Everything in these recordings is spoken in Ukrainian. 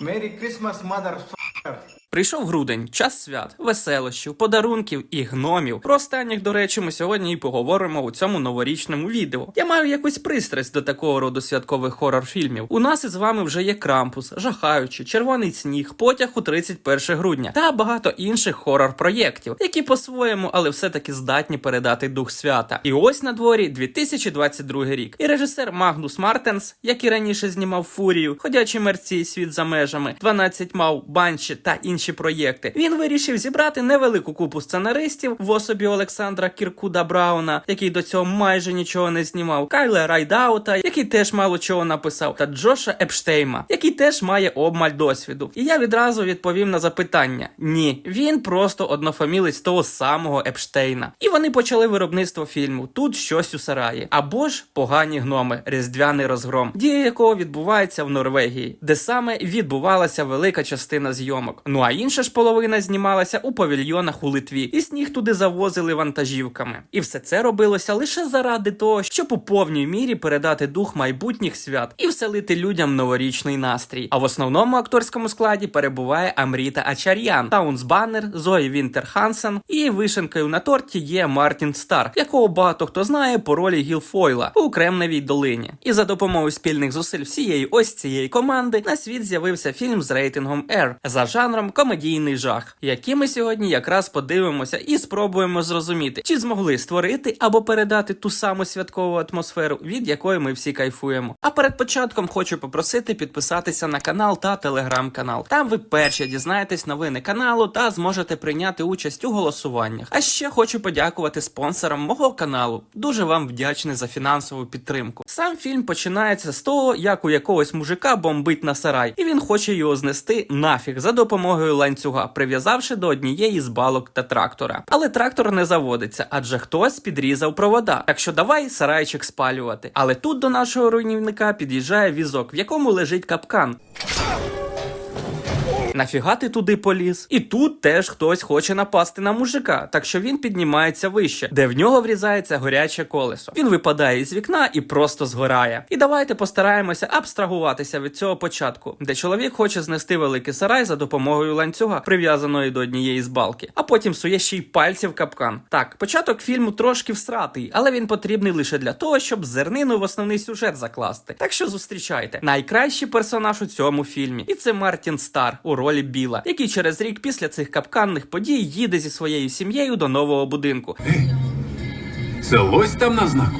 Merry Christmas, motherfucker. Прийшов грудень, час свят, веселощів, подарунків і гномів. Про останніх, до речі, ми сьогодні і поговоримо у цьому новорічному відео. Я маю якусь пристрасть до такого роду святкових хорор-фільмів. У нас із вами вже є Крампус, Жахаючи, Червоний сніг, Потяг у 31 грудня та багато інших хорор-проєктів, які по-своєму, але все-таки здатні передати дух свята. І ось на дворі 2022 рік. І режисер Магнус Мартенс, який раніше знімав Фурію, Ходячі мерці, світ за межами, 12 мав банші та інші проєкти. Він вирішив зібрати невелику купу сценаристів в особі Олександра Кіркуда Брауна, який до цього майже нічого не знімав, Кайла Райдаута, який теж мало чого написав, та Джоша Епштейма, який теж має обмаль досвіду. І я відразу відповів на запитання: ні, він просто однофамілець того самого Епштейна. І вони почали виробництво фільму Тут щось у сараї. Або ж погані гноми, різдвяний розгром, дія якого відбувається в Норвегії, де саме відбувалася велика частина зйомок. Ну а інша ж половина знімалася у павільйонах у Литві, і сніг туди завозили вантажівками. І все це робилося лише заради того, щоб у повній мірі передати дух майбутніх свят і вселити людям новорічний настрій. А в основному акторському складі перебуває Амріта Ачар'ян, Таунс Баннер, Зої Вінтер Хансен і вишенкою на торті є Мартін Стар, якого багато хто знає по ролі Гілфойла у Кремневій долині. І за допомогою спільних зусиль всієї ось цієї команди на світ з'явився фільм з рейтингом R за жанром комедійний жах, який ми сьогодні якраз подивимося і спробуємо зрозуміти, чи змогли створити або передати ту саму святкову атмосферу, від якої ми всі кайфуємо. А перед початком хочу попросити підписатися на канал та телеграм-канал. Там ви перші дізнаєтесь новини каналу та зможете прийняти участь у голосуваннях. А ще хочу подякувати спонсорам мого каналу. Дуже вам вдячний за фінансову підтримку. Сам фільм починається з того, як у якогось мужика бомбить на сарай, і він хоче його знести нафіг за допомогою ланцюга, прив'язавши до однієї з балок та трактора. Але трактор не заводиться, адже хтось підрізав провода. Так що давай сарайчик спалювати. Але тут до нашого руйнівника під'їжджає візок, в якому лежить капкан. Нафіга ти туди поліз? І тут теж хтось хоче напасти на мужика, так що він піднімається вище, де в нього врізається горяче колесо. Він випадає із вікна і просто згорає. І давайте постараємося абстрагуватися від цього початку, де чоловік хоче знести великий сарай за допомогою ланцюга, прив'язаної до однієї з балки, а потім сує ще й пальці в капкан. Так, початок фільму трошки всратий, але він потрібний лише для того, щоб зернину в основний сюжет закласти. Так що зустрічайте найкращий персонаж у цьому фільмі, і це Мартін Стар у ролі Біла, який через рік після цих капканних подій їде зі своєю сім'єю до нового будинку. Це лось там на знаку.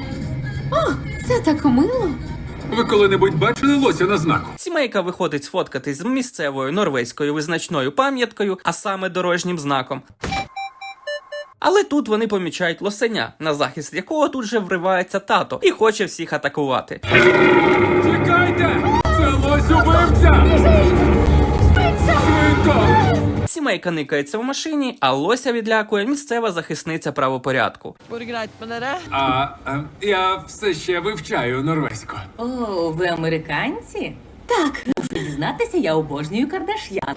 О, Це так мило. Ви коли-небудь бачили лося на знаку? Сімейка виходить сфоткатись з місцевою норвезькою визначною пам'яткою, а саме дорожнім знаком. Але тут вони помічають лосеня, на захист якого тут же вривається тато і хоче всіх атакувати. Чекайте! Це лось убивця! Сімейка никається в машині, а лося відлякує місцева захисниця правопорядку. А е, я все ще вивчаю норвезьку. О, ви американці? Так. можу зізнатися, я обожнюю Кардаш'ян.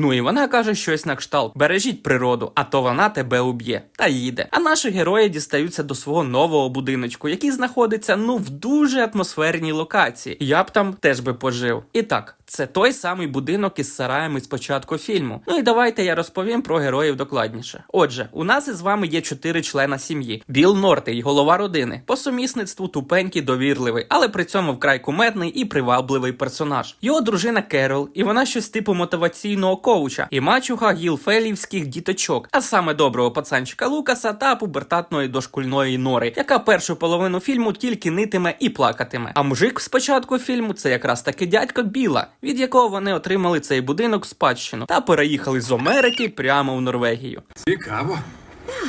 Ну і вона каже щось на кшталт: бережіть природу, а то вона тебе уб'є. Та їде. А наші герої дістаються до свого нового будиночку, який знаходиться ну в дуже атмосферній локації. Я б там теж би пожив. І так. Це той самий будинок із сараями з початку фільму. Ну і давайте я розповім про героїв докладніше. Отже, у нас із вами є чотири члена сім'ї: Біл Нортей, голова родини, по сумісництву тупенький, довірливий, але при цьому вкрай кумедний і привабливий персонаж. Його дружина Керол, і вона щось типу мотиваційного коуча, і мачуха гілфелівських діточок, а саме доброго пацанчика Лукаса та пубертатної дошкульної нори, яка першу половину фільму тільки нитиме і плакатиме. А мужик спочатку фільму це якраз таки дядько Біла, від якого вони отримали цей будинок в спадщину та переїхали з Америки прямо в Норвегію. Цікаво. Так.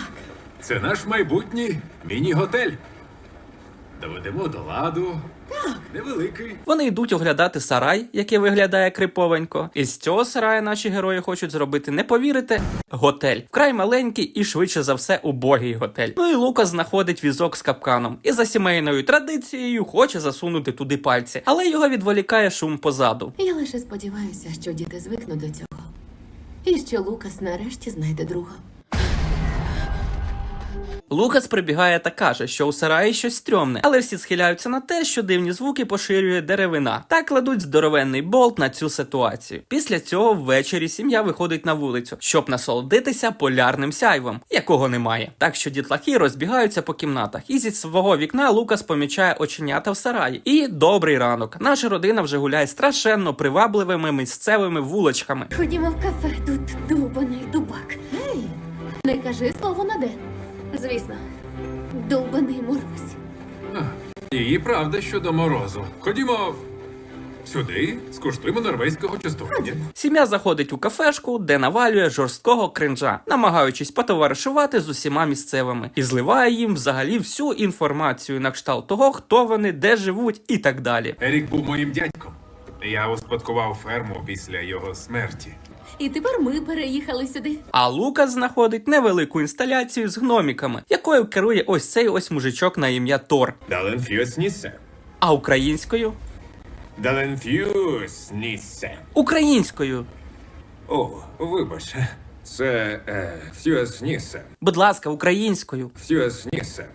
Це наш майбутній міні-готель. Доведемо до ладу. Так. Невеликий. Вони йдуть оглядати сарай, який виглядає криповенько. І з цього сарая наші герої хочуть зробити, не повірите, готель. Вкрай маленький і швидше за все убогий готель. Ну і Лукас знаходить візок з капканом і за сімейною традицією хоче засунути туди пальці, але його відволікає шум позаду. Я лише сподіваюся, що діти звикнуть до цього. І що Лукас нарешті знайде друга. Лукас прибігає та каже, що у сараї щось стрьомне, але всі схиляються на те, що дивні звуки поширює деревина, та кладуть здоровенний болт на цю ситуацію. Після цього ввечері сім'я виходить на вулицю, щоб насолодитися полярним сяйвом, якого немає. Так що дітлахи розбігаються по кімнатах, і зі свого вікна Лукас помічає оченята в сараї. І добрий ранок. Наша родина вже гуляє страшенно привабливими місцевими вуличками. Ходімо в кафе, тут довбаний дубак. Ей, не кажи слово на де. Звісно, довбаний мороз. І правда щодо морозу. Ходімо сюди, скуштуємо норвезького частування. Сім'я заходить у кафешку, де навалює жорсткого кринжа, намагаючись потоваришувати з усіма місцевими, і зливає їм взагалі всю інформацію на кшталт того, хто вони, де живуть і так далі. Ерік був моїм дядьком. Я успадкував ферму після його смерті. І тепер ми переїхали сюди. А Лукас знаходить невелику інсталяцію з гноміками, якою керує ось цей ось мужичок на ім'я Тор. Даленфюс Нісе. А українською? Даленфюснісе. Українською. О, вибач. Це е, Фюс Нісе. Будь ласка, українською. Фюснісе.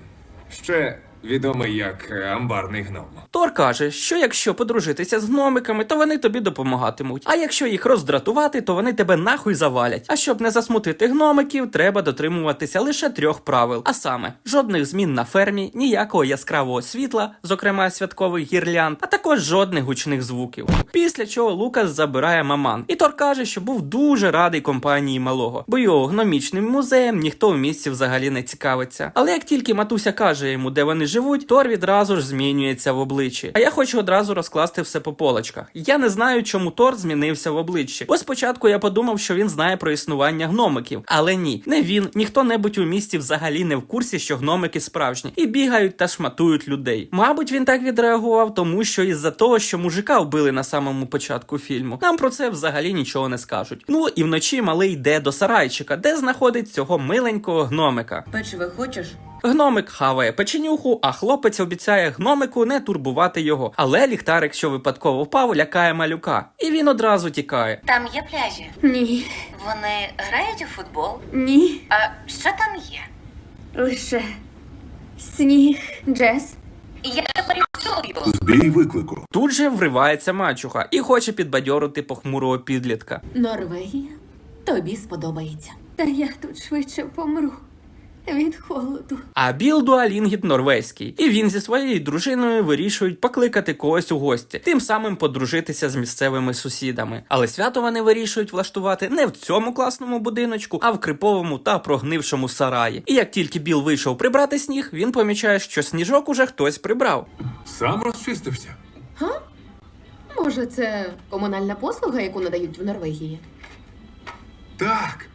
Ще відомий як е, амбарний гном. Тор каже, що якщо подружитися з гномиками, то вони тобі допомагатимуть. А якщо їх роздратувати, то вони тебе нахуй завалять. А щоб не засмутити гномиків, треба дотримуватися лише трьох правил: а саме, жодних змін на фермі, ніякого яскравого світла, зокрема святкових гірлянд, а також жодних гучних звуків. Після чого Лукас забирає маман. І Тор каже, що був дуже радий компанії малого, бо його гномічним музеєм ніхто в місті взагалі не цікавиться. Але як тільки матуся каже йому, де вони живуть, Тор відразу ж змінюється в обличчі. А я хочу одразу розкласти все по полочках. Я не знаю, чому Тор змінився в обличчі. Бо спочатку я подумав, що він знає про існування гномиків, але ні, не він, ніхто небудь у місті взагалі не в курсі, що гномики справжні, і бігають та шматують людей. Мабуть, він так відреагував, тому що із-за того, що мужика вбили на самому початку фільму, нам про це взагалі нічого не скажуть. Ну і вночі малий йде до сарайчика, де знаходить цього миленького гномика. Печиво хочеш? Гномик хаває печенюху, а хлопець обіцяє гномику не турбувати його. Але ліхтарик, що випадково впав, лякає малюка, і він одразу тікає. Там є пляжі. Ні, Вони грають у футбол. ні, А що там є? лише сніг, джес. Я тебе рятую. Збій виклику. Тут же вривається мачуха і хоче підбадьорити похмурого підлітка. Норвегія тобі сподобається. Та я тут швидше помру від холоду. А Біл Дуалінгіт норвезький, і він зі своєю дружиною вирішують покликати когось у гості, тим самим подружитися з місцевими сусідами. Але свято вони вирішують влаштувати не в цьому класному будиночку, а в криповому та прогнившому сараї. І як тільки Біл вийшов прибрати сніг, він помічає, що сніжок уже хтось прибрав. Сам розчистився. Може, це комунальна послуга, яку надають в Норвегії? Так.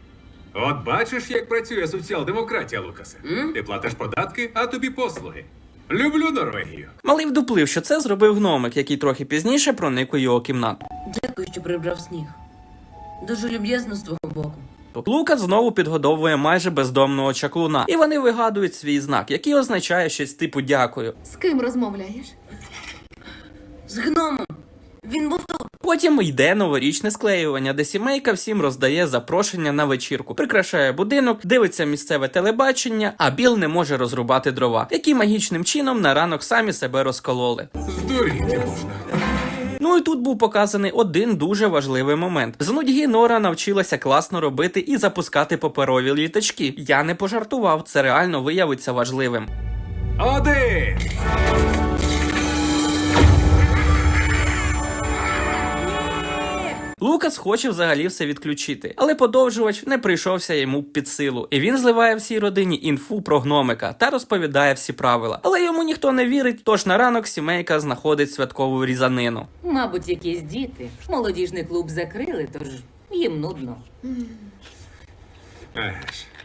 От бачиш, як працює соціал-демократія, Лукасе. Ти платиш податки, а тобі послуги. Люблю Норвегію. Малий вдуплив, що це зробив гномик, який трохи пізніше проник у його кімнату. Дякую, що прибрав сніг. Дуже люб'язно з твого боку. Лука знову підгодовує майже бездомного чаклуна, і вони вигадують свій знак, який означає щось типу дякую. З ким розмовляєш? З гномом. Він був тут. Потім йде новорічне склеювання, де сімейка всім роздає запрошення на вечірку, прикрашає будинок, дивиться місцеве телебачення, а Біл не може розрубати дрова, які магічним чином на ранок самі себе розкололи. Здуріти можна. Ну і тут був показаний один дуже важливий момент. З нудьги Нора навчилася класно робити і запускати паперові літачки. Я не пожартував, це реально виявиться важливим. Один! Лукас хоче взагалі все відключити, але подовжувач не прийшовся йому під силу, і він зливає всій родині інфу про гномика та розповідає всі правила. Але йому ніхто не вірить, тож на ранок сімейка знаходить святкову різанину. Мабуть, якісь діти. Молодіжний клуб закрили, тож їм нудно.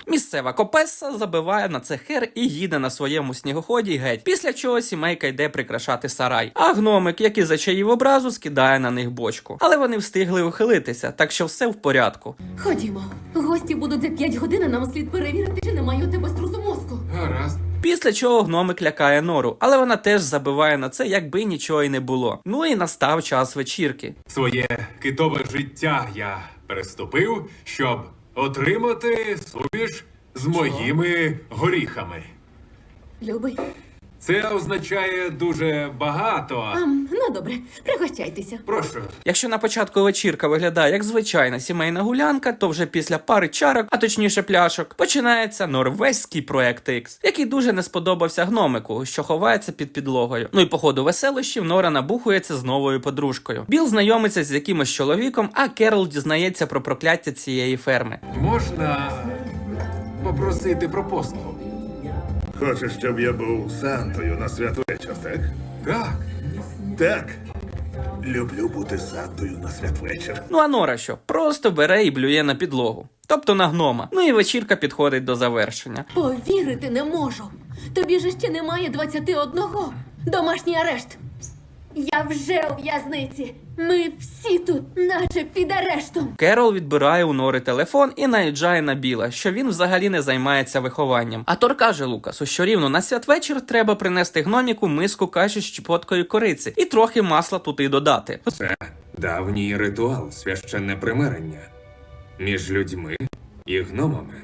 Місцева копеса забиває на це хер і їде на своєму снігоході геть. Після чого сімейка йде прикрашати сарай. А гномик, який зачаїв образу, скидає на них бочку. Але вони встигли ухилитися, так що все в порядку. Ходімо. Гості будуть за 5 годин, а нам слід перевірити, чи немає у тебе струсу мозку. Гаразд. Після чого гномик лякає нору, але вона теж забиває на це, якби нічого й не було. Ну і настав час вечірки. Своє китове життя я переступив, щоб отримати суміш З моїми горіхами. Любий. Це означає дуже багато. Ам, ну добре, пригощайтеся. Прошу. Якщо на початку вечірка виглядає як звичайна сімейна гулянка, то вже після пари чарок, а точніше пляшок, починається норвезький проект X, який дуже не сподобався гномику, що ховається під підлогою. Ну і по ходу веселощів Нора набухується з новою подружкою. Біл знайомиться з якимось чоловіком, а Керол дізнається про прокляття цієї ферми. Можна попросити про послугу? Хочеш, щоб я був Сантою на святвечір, так? Так. Так. Люблю бути Сантою на святвечір. Ну а Нора що? Просто бере і блює на підлогу. Тобто на гнома. Ну і вечірка підходить до завершення. Повірити не можу. Тобі же ще немає 21. Домашній арешт. Я вже у в'язниці. Ми всі тут, наче під арештом. Керол відбирає у Нори телефон і наїжджає на Біла, що він взагалі не займається вихованням. А Тор каже Лукасу, що рівно на святвечір треба принести гноміку миску каші з чіпоткою кориці і трохи масла туди додати. Це давній ритуал, священне примирення між людьми і гномами.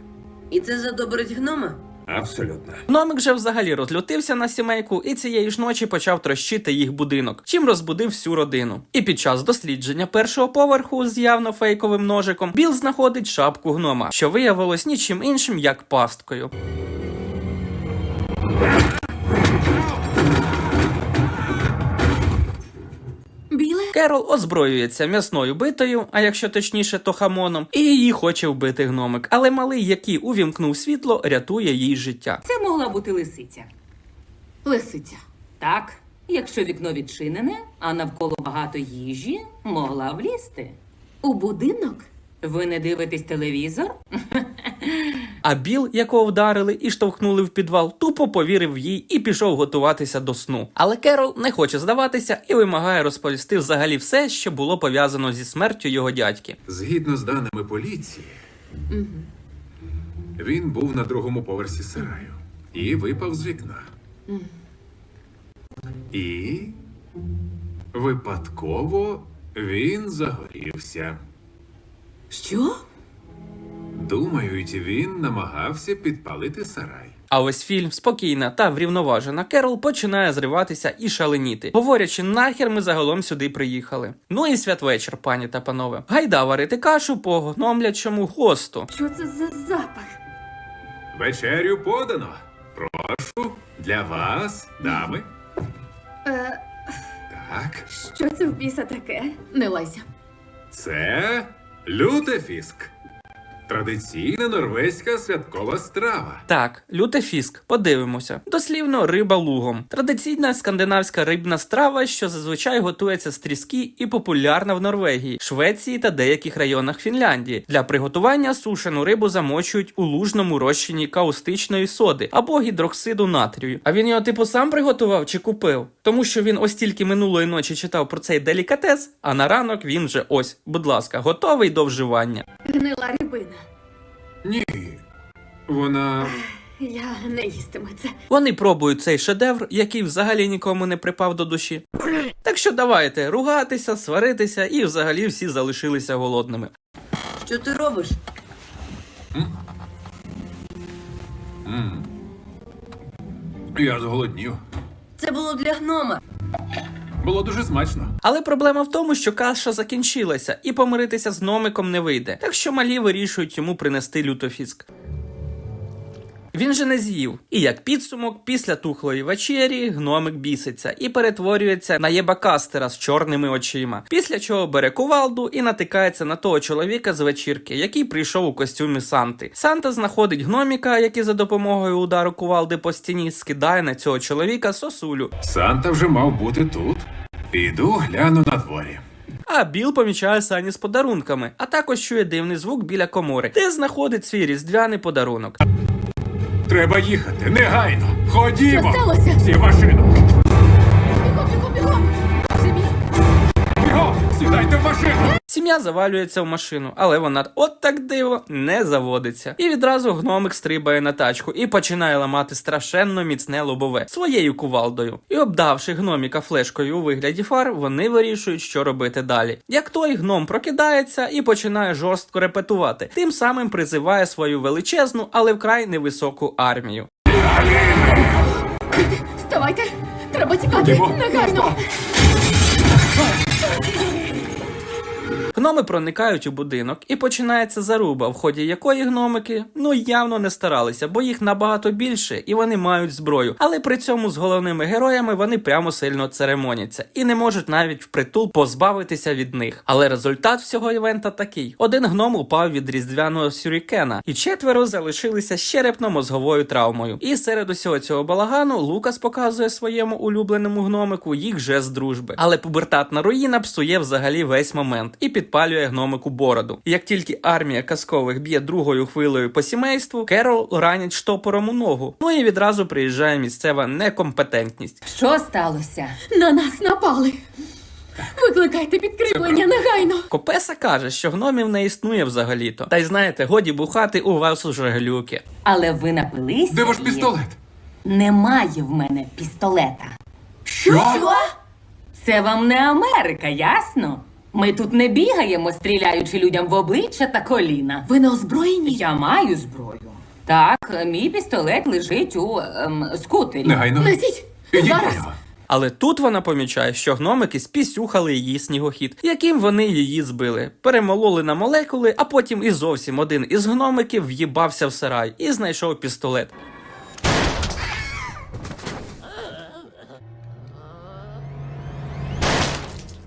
І це задобрить гнома? Абсолютно. Номик же взагалі розлютився на сімейку і цієї ж ночі почав трощити їх будинок, чим розбудив всю родину. І під час дослідження першого поверху з явно фейковим ножиком Біл знаходить шапку гнома, що виявилось нічим іншим як пасткою. Керол озброюється м'ясною битою, а якщо точніше, то хамоном, і її хоче вбити гномик. Але малий, який увімкнув світло, рятує їй життя. Це могла бути лисиця. Лисиця. Так, якщо вікно відчинене, а навколо багато їжі, могла влізти. У будинок? Ви не дивитесь телевізор? А Біл, якого вдарили і штовхнули в підвал, тупо повірив їй і пішов готуватися до сну. Але Керол не хоче здаватися і вимагає розповісти взагалі все, що було пов'язано зі смертю його дядьки. Згідно з даними поліції, він був на другому поверсі сараю і випав з вікна. І випадково він загорівся. Що? Думають, він намагався підпалити сарай. А ось фільм спокійна та врівноважена Керол починає зриватися і шаленіти, говорячи, нахер ми загалом сюди приїхали. Ну і святвечір, пані та панове. Гайда варити кашу по гномлячому госту. Що це за запах? Вечерю подано. Прошу, для вас, дами. Е, Так, що це в біса таке? Не лайся. це лютефіск. Традиційна норвезька святкова страва. Так, лютефіск, подивимося. Дослівно риба лугом. Традиційна скандинавська рибна страва, що зазвичай готується з тріски і популярна в Норвегії, Швеції та деяких районах Фінляндії. Для приготування сушену рибу замочують у лужному розчині каустичної соди або гідроксиду натрію. А він його типу сам приготував чи купив? Тому що він ось тільки минулої ночі читав про цей делікатес, а на ранок він вже ось, будь ласка, готовий до вживання. Гнила рибина. Ні. Вона Я не їстиму це. Вони пробують цей шедевр, який взагалі нікому не припав до душі. Так що давайте ругатися, сваритися і взагалі всі залишилися голодними. Що ти робиш? я зголоднів. Це було для гнома. Було дуже смачно. Але проблема в тому, що каша закінчилася, і помиритися з номиком не вийде. Так що малі вирішують йому принести лютофіск. Він же не з'їв. І як підсумок, після тухлої вечері гномик біситься і перетворюється на єбакастера з чорними очима. Після чого бере кувалду і натикається на того чоловіка з вечірки, який прийшов у костюмі Санти. Санта знаходить гноміка, який за допомогою удару кувалди по стіні скидає на цього чоловіка сосулю. Санта вже мав бути тут. Піду гляну на дворі. А Біл помічає Сані з подарунками, а також чує дивний звук біля комори, де знаходить свій різдвяний подарунок. Треба їхати негайно. Ходімо! Що сталося? Всі машину! Сім'я завалюється в машину, але вона от так диво не заводиться. І відразу гномик стрибає на тачку і починає ламати страшенно міцне лобове своєю кувалдою. І обдавши гноміка флешкою у вигляді фар, вони вирішують, що робити далі. Як той гном прокидається і починає жорстко репетувати, тим самим призиває свою величезну, але вкрай невисоку армію. Вставайте! Треба тікати! Негайно! Гноми проникають у будинок і починається заруба, в ході якої гномики ну явно не старалися, бо їх набагато більше і вони мають зброю. Але при цьому з головними героями вони прямо сильно церемоняться і не можуть навіть впритул позбавитися від них. Але результат всього івента такий: один гном упав від різдвяного сюрікена, і четверо залишилися з черепно-мозговою травмою. І серед усього цього балагану Лукас показує своєму улюбленому гномику їх жест дружби. Але пубертатна руїна псує взагалі весь момент і підпалює гномику бороду. І як тільки армія казкових б'є другою хвилею по сімейству, Керол ранять штопором у ногу. Ну і відразу приїжджає місцева некомпетентність. Що сталося? На нас напали! Викликайте підкріплення негайно! Копеса каже, що гномів не існує взагалі-то. Та й знаєте, годі бухати у вас уже глюки. Але ви напилися? Де ваш і- пістолет? Немає в мене пістолета. Що? Це вам не Америка, ясно? Ми тут не бігаємо, стріляючи людям в обличчя та коліна. Ви не озброєні? Я маю зброю. Так, мій пістолет лежить у ем, скутері. Негайно. Ідіть Зараз! прямо. Але тут вона помічає, що гномики спісюхали її снігохід, яким вони її збили, перемололи на молекули, а потім і зовсім один із гномиків в'їбався в сарай і знайшов пістолет.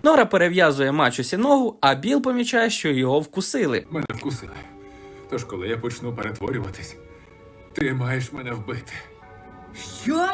Нора перев'язує мачусі ногу, а Біл помічає, що його вкусили. Мене вкусили. Тож, коли я почну перетворюватись, ти маєш мене вбити. Що?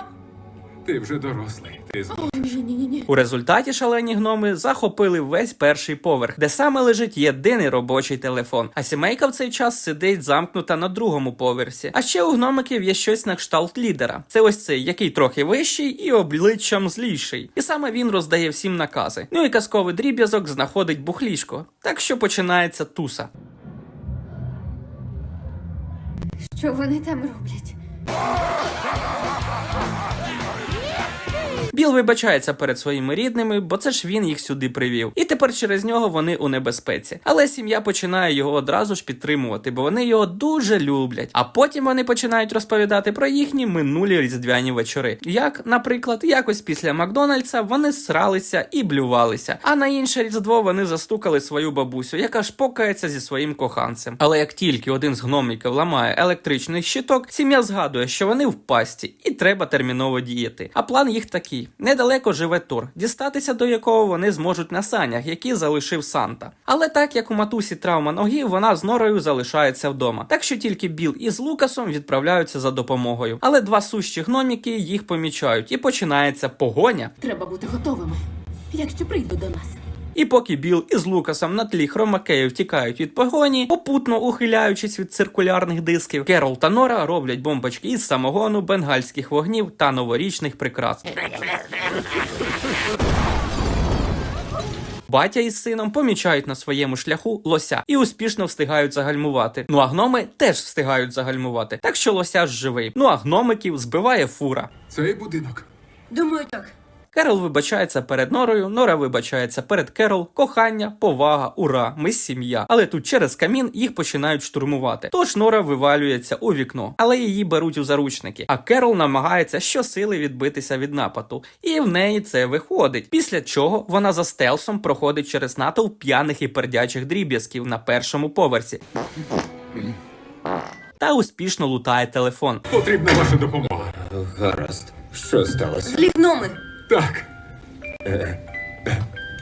Ти вже дорослий. Ти зможеш. Ні-ні-ні. У результаті шалені гноми захопили весь перший поверх, де саме лежить єдиний робочий телефон. А сімейка в цей час сидить замкнута на другому поверсі. А ще у гномиків є щось на кшталт лідера. Це ось цей, який трохи вищий і обличчям зліший. І саме він роздає всім накази. Ну і казковий дріб'язок знаходить бухлішко. Так що починається туса. Що вони там роблять? Біл вибачається перед своїми рідними, бо це ж він їх сюди привів. І тепер через нього вони у небезпеці. Але сім'я починає його одразу ж підтримувати, бо вони його дуже люблять. А потім вони починають розповідати про їхні минулі різдвяні вечори. Як, наприклад, якось після Макдональдса вони сралися і блювалися. А на інше різдво вони застукали свою бабусю, яка ж покається зі своїм коханцем. Але як тільки один з гномиків ламає електричний щиток, сім'я згадує, що вони в пасті, і треба терміново діяти. А план їх такий: недалеко живе Тор, дістатися до якого вони зможуть на санях, які залишив Санта. Але так як у матусі травма ноги, вона з норою залишається вдома. Так що тільки Біл із Лукасом відправляються за допомогою. Але два сущі гноміки їх помічають, і починається погоня. Треба бути готовими, якщо прийдуть до нас. І поки Біл із Лукасом на тлі хромакеїв тікають від погоні, попутно ухиляючись від циркулярних дисків, Керол та Нора роблять бомбочки із самогону, бенгальських вогнів та новорічних прикрас. Батя із сином помічають на своєму шляху лося і успішно встигають загальмувати. Ну а гноми теж встигають загальмувати, так що лося ж живий. Ну а гномиків збиває фура. Цей будинок. Думаю, так. Керол вибачається перед Норою, Нора вибачається перед Керол, кохання, повага, ура, ми сім'я. Але тут через камін їх починають штурмувати. Тож Нора вивалюється у вікно, але її беруть у заручники. А Керол намагається щосили відбитися від нападу, і в неї це виходить. Після чого вона за стелсом проходить через натовп п'яних і пердячих дріб'язків на першому поверсі. Та успішно лутає телефон. Потрібна ваша допомога. Гаразд. Що сталося? Лігноми. Так.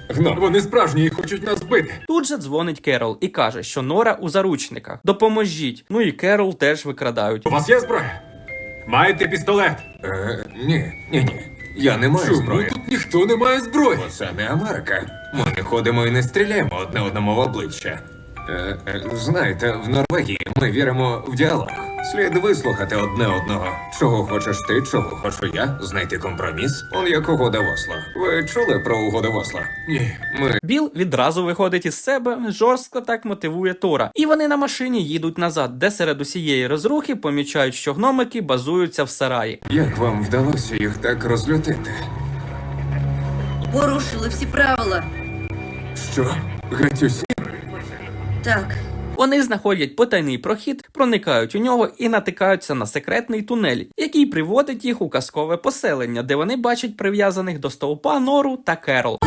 Гном. Вони справжні і хочуть нас вбити. Тут же дзвонить Керол і каже, що Нора у заручниках. Допоможіть. Ну і Керол теж викрадають. У вас є зброя? Маєте пістолет? Е, ні, ні, ні. Я не маю Чому зброї. тут ніхто не має зброї? Бо це не Америка. Ми не ходимо і не стріляємо одне одному в обличчя. Е, е, знаєте, в Норвегії ми віримо в діалог. Слід вислухати одне одного. Чого хочеш ти, чого хочу я, знайти компроміс. Он як угода в Осло. Ви чули про угоду в Осло? Ні. Ми Біл відразу виходить із себе, жорстко так мотивує Тора. І вони на машині їдуть назад, де серед усієї розрухи помічають, що гномики базуються в сараї. як вам вдалося їх так розлютити? Порушили всі правила. Що? Геть усі? Так. Вони знаходять потайний прохід, проникають у нього і натикаються на секретний тунель, який приводить їх у казкове поселення, де вони бачать прив'язаних до стовпа Нору та Керол.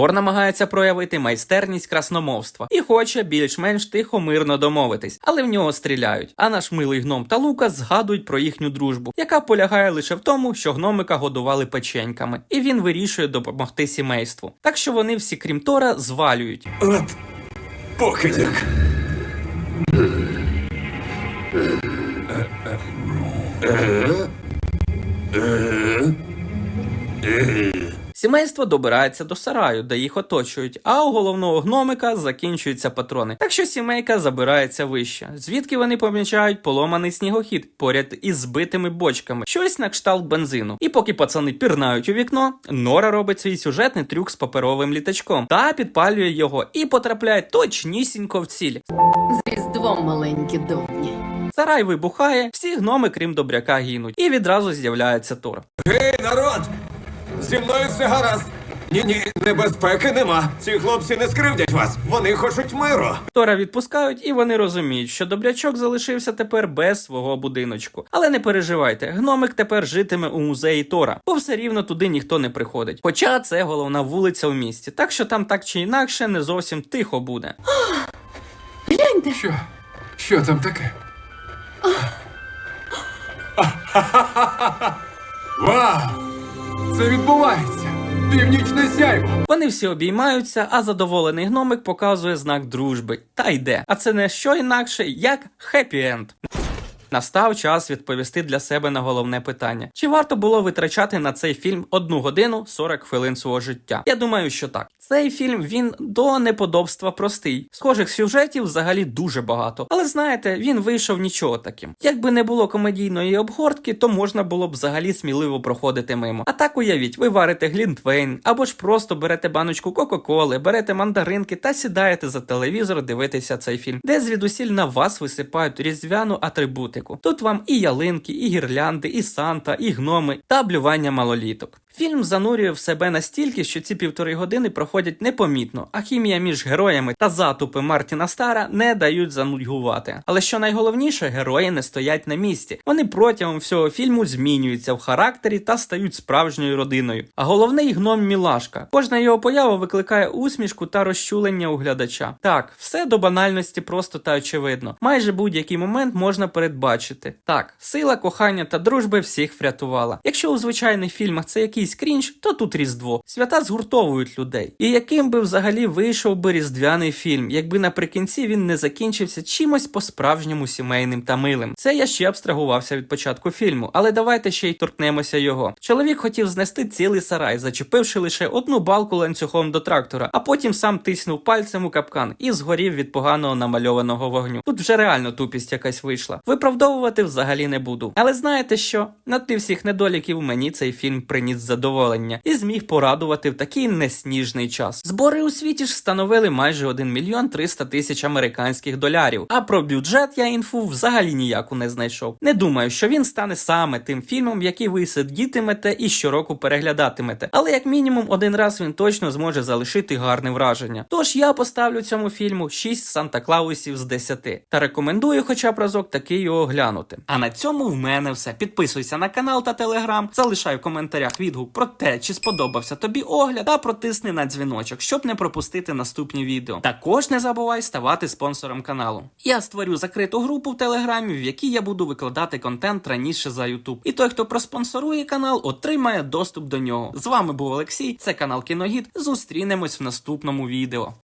Тор намагається проявити майстерність красномовства і хоче більш-менш тихо мирно домовитись, але в нього стріляють. А наш милий гном та Лука згадують про їхню дружбу, яка полягає лише в тому, що гномика годували печеньками, і він вирішує допомогти сімейству. Так що вони всі, крім Тора, звалюють. От покидьок. Сімейство добирається до сараю, де їх оточують, а у головного гномика закінчуються патрони. Так що сімейка забирається вище, звідки вони помічають поломаний снігохід поряд із збитими бочками, щось на кшталт бензину. І поки пацани пірнають у вікно, Нора робить свій сюжетний трюк з паперовим літачком та підпалює його і потрапляє точнісінько в ціль. З різдвом маленькі довні. Сарай вибухає, всі гноми, крім добряка, гинуть, і відразу з'являється Тор. Гей, народ! Зі мною все гаразд. Ні, ні, небезпеки нема. Ці хлопці не скривдять вас. Вони хочуть миру. Тора відпускають, і вони розуміють, що добрячок залишився тепер без свого будиночку. Але не переживайте, гномик тепер житиме у музеї Тора, бо все рівно туди ніхто не приходить. Хоча це головна вулиця в місті, так що там так чи інакше не зовсім тихо буде. Гляньте, Що? Що там таке? Вау! Це відбувається! Північне сяйво! Вони всі обіймаються, а задоволений гномик показує знак дружби та йде. А це не що інакше, як хеппі-енд. Настав час відповісти для себе на головне питання: чи варто було витрачати на цей фільм одну годину 40 хвилин свого життя? Я думаю, що так. Цей фільм він до неподобства простий. Схожих сюжетів взагалі дуже багато. Але знаєте, він вийшов нічого таким. Якби не було комедійної обгортки, то можна було б взагалі сміливо проходити мимо. А так уявіть, ви варите глінтвейн, або ж просто берете баночку Кока-Коли, берете мандаринки та сідаєте за телевізор дивитися цей фільм, де звідусіль на вас висипають різдвяну атрибутику. Тут вам і ялинки, і гірлянди, і санта, і гноми та блювання малоліток. Фільм занурює в себе настільки, що ці півтори години проходять непомітно, а хімія між героями та затупи Мартіна Стара не дають занудьгувати. Але що найголовніше, герої не стоять на місці. Вони протягом всього фільму змінюються в характері та стають справжньою родиною. А головний гном Мілашка. Кожна його поява викликає усмішку та розчулення у глядача. Так, все до банальності просто та очевидно. Майже будь-який момент можна передбачити. Так, сила кохання та дружби всіх врятувала. Якщо у звичайних фільмах це якийсь крінж, то тут різдво. Свята згуртовують людей. І яким би взагалі вийшов би різдвяний фільм, якби наприкінці він не закінчився чимось по-справжньому сімейним та милим. Це я ще абстрагувався від початку фільму, але давайте ще й торкнемося його. Чоловік хотів знести цілий сарай, зачепивши лише одну балку ланцюгом до трактора, а потім сам тиснув пальцем у капкан і згорів від поганого намальованого вогню. Тут вже реально тупість якась вийшла. Виправдовувати взагалі не буду. Але знаєте що? На тлі всіх недоліків мені цей фільм приніс задоволення і зміг порадувати в такий несніжний час. Збори у світі ж становили майже 1 мільйон 300 тисяч американських долярів. А про бюджет я інфу взагалі ніяку не знайшов. Не думаю, що він стане саме тим фільмом, який ви сидітимете і щороку переглядатимете. Але як мінімум один раз він точно зможе залишити гарне враження. Тож я поставлю цьому фільму 6 Санта Клаусів з 10. Та рекомендую хоча б разок таки його глянути. А на цьому в мене все. Підписуйся на канал та телеграм, залишай в коментарях відгук про те, чи сподобався тобі огляд, та протисни на дзвіночок, щоб не пропустити наступні відео. Також не забувай ставати спонсором каналу. Я створю закриту групу в телеграмі, в якій я буду викладати контент раніше за YouTube. І той, хто проспонсорує канал, отримає доступ до нього. З вами був Олексій, це канал Кіногід. Зустрінемось в наступному відео.